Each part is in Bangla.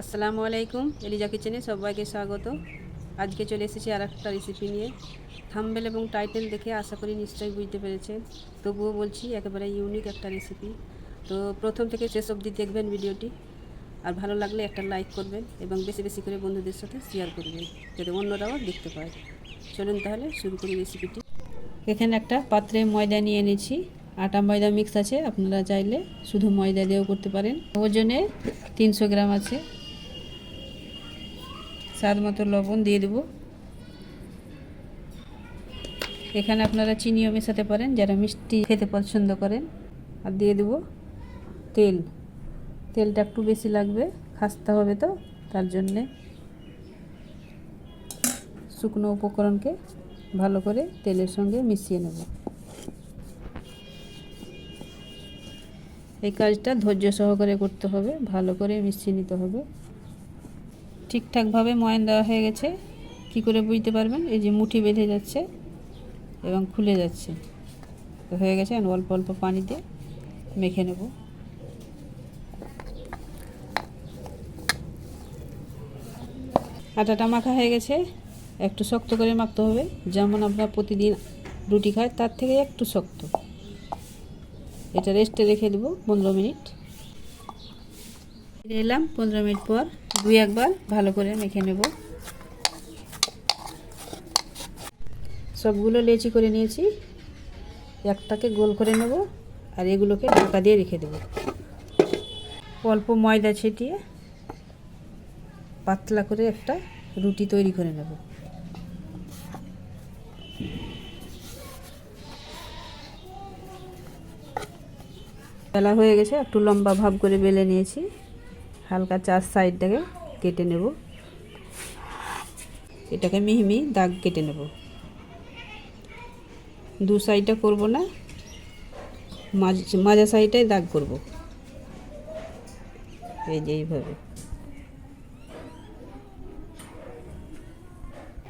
আসসালামু আলাইকুম, এলিজা কিচেনে সবাইকে স্বাগত। আজকে চলে এসেছি আর একটা রেসিপি নিয়ে। থাম্বেল এবং টাইটেল দেখে আশা করি নিশ্চয়ই বুঝতে পেরেছেন। তবুও বলছি, একেবারে ইউনিক একটা রেসিপি তো প্রথম থেকে শেষ অবধি দেখবেন ভিডিওটি। আর ভালো লাগলে একটা লাইক করবেন এবং বেশি বেশি করে বন্ধুদের সাথে শেয়ার করবেন, যাতে অন্যরাও দেখতে পায়। চলুন তাহলে শুরু করি রেসিপিটি এখানে একটা পাত্রে ময়দা নিয়ে এনেছি। আটা ময়দা মিক্স আছে, আপনারা চাইলে শুধু ময়দা দিয়েও করতে পারেন। ওজনে তিনশো গ্রাম আছে। স্বাদ মতো লবণ দিয়ে দেবো। এখানে আপনারা চিনিও মেশাতে পারেন, যারা মিষ্টি খেতে পছন্দ করেন। আর দিয়ে দেবো তেল। তেলটা একটু বেশি লাগবে, খাস্তা হবে তো, তার জন্যে শুকনো উপকরণকে ভালো করে তেলের সঙ্গে মিশিয়ে নেব। এই কাজটা ধৈর্য সহকারে করতে হবে, ভালো করে মিশিয়ে নিতে হবে। ঠিকঠাকভাবে ময়ান দেওয়া হয়ে গেছে। কি করে বুঝতে পারবেন? এই যে মুঠি বেঁধে যাচ্ছে এবং খুলে যাচ্ছে। তো হয়ে গেছে অল্প অল্প পানি দিয়ে মেখে নেব। আটাটা মাখা হয়ে গেছে, একটু শক্ত করে মাখতে হবে। যেমন আমরা প্রতিদিন রুটি খাই, তার থেকে একটু শক্ত। এটা রেস্টে রেখে দেবো পনেরো মিনিট। ফিরে এলাম। পনেরো মিনিট পর দুই একবার ভালো করে মেখে নেব। সবগুলো লেচি করে নিয়েছি। একটাকে গোল করে নেব আর এগুলোকে ঢাকা দিয়ে রেখে দেব। অল্প ময়দা ছিটিয়ে পাতলা করে একটা রুটি তৈরি করে নেব। বেলা হয়ে গেছে, একটু লম্বা ভাব করে বেলে নিয়েছি। হালকা চার সাইডটাকে কেটে নেব। এটাকে মিহি মিহি দাগ কেটে নেব। দু সাইডটা করব না, মাঝ মাজা সাইডটাই দাগ করব। এই যে এইভাবে।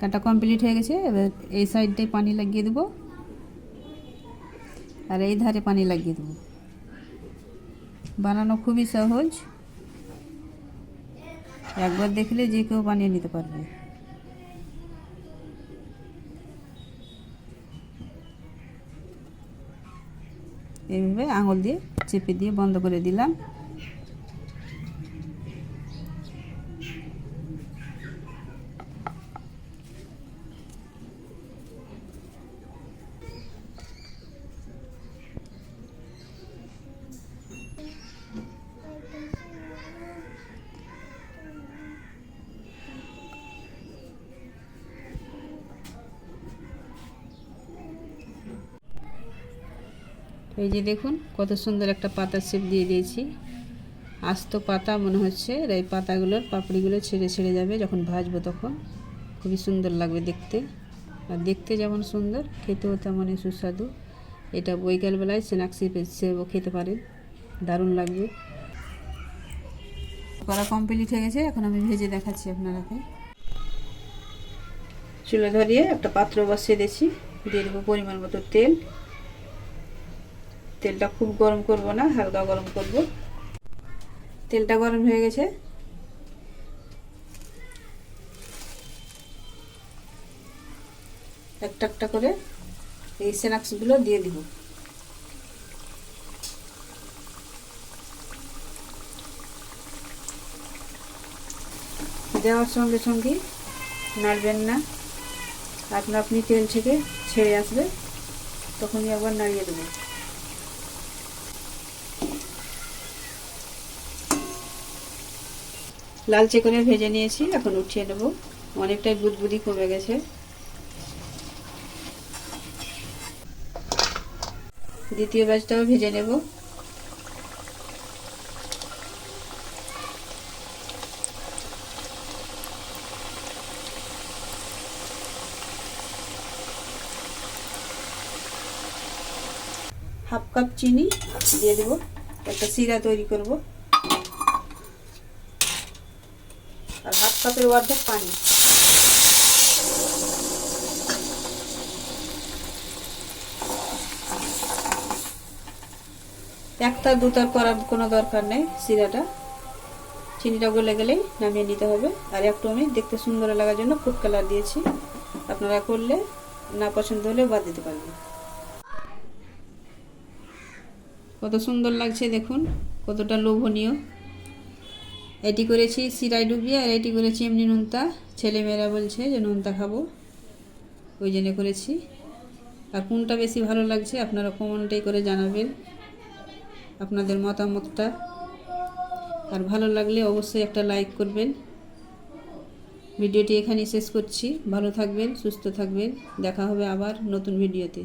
কাটা কমপ্লিট হয়ে গেছে, এবার এই সাইডটাই পানি লাগিয়ে দেবো। আর এই ধারে পানি লাগিয়ে দেবো। বানানো খুবই সহজ। একবার দেখলে যে কেউ বানিয়ে নিতে পারবে। এইভাবে আঙুল দিয়ে চেপে দিয়ে বন্ধ করে দিলাম। এই যে দেখুন, কত সুন্দর একটা পাতা শেপ দিয়ে দিয়েছি। আস্ত পাতা মনে হচ্ছে এই পাতাগুলোর পাপড়িগুলো ছেড়ে ছেড়ে যাবে যখন ভাজবো তখন। খুবই সুন্দর লাগবে দেখতে। আর দেখতে যেমন সুন্দর, খেতেও তেমনই সুস্বাদু। এটা বৈকালবেলায় স্ন্যাক্স হিসেবেও খেতে পারেন। দারুণ লাগবে। করা কমপ্লিট হয়ে গেছে, এখন আমি ভেজে দেখাচ্ছি আপনারাকে। চুলে ধরিয়ে একটা পাত্র বসিয়ে দিয়েছি। দিয়ে দেবো পরিমাণ মতো তেল। তেলটা খুব গরম করব না, হালকা গরম করব। তেলটা গরম হয়ে গেছে। একটা একটা করে এই স্ন্যাক্সগুলো দিয়ে দিব। দেওয়ার সঙ্গে সঙ্গে নাড়বেন না। আপনা আপনি তেল থেকে ছেড়ে আসবে, তখনই একবার নাড়িয়ে দেবেন। লালচে করে ভেজে নিয়েছি, এখন উঠিয়ে নেব। অনেকটাই বুদবুদি কমে গেছে। দ্বিতীয় ব্যাচটাও ভেজে নেব। হাফ কাপ চিনি দিয়ে দেব। একটা সিরা তৈরি করব। আর হাফ কাপের অর্ধেক পানি। একটা দুটার করার কোনো দরকার নেই সিরাটা চিনিটা গলে গেলেই নামিয়ে নিতে হবে। আর একটু আমি দেখতে সুন্দর লাগার জন্য ফুড কালার দিয়েছি। আপনারা করলে, না পছন্দ হলে বাদ দিতে পারবেন। কত সুন্দর লাগছে দেখুন, কতটা লোভনীয়। এটি করেছি সিরাই ডুবিয়ে আর এটি করেছি এমনি নুনতা। ছেলেমেয়েরা বলছে যে নুনতা খাব। ওই জন্য করেছি। আর কোনটা বেশি ভালো লাগছে আপনারা কমেন্টেই করে জানাবেন আপনাদের মতামতটা। আর ভালো লাগলে অবশ্যই একটা লাইক করবেন। ভিডিওটি এখানেই শেষ করছি। ভালো থাকবেন, সুস্থ থাকবেন। দেখা হবে আবার নতুন ভিডিওতে।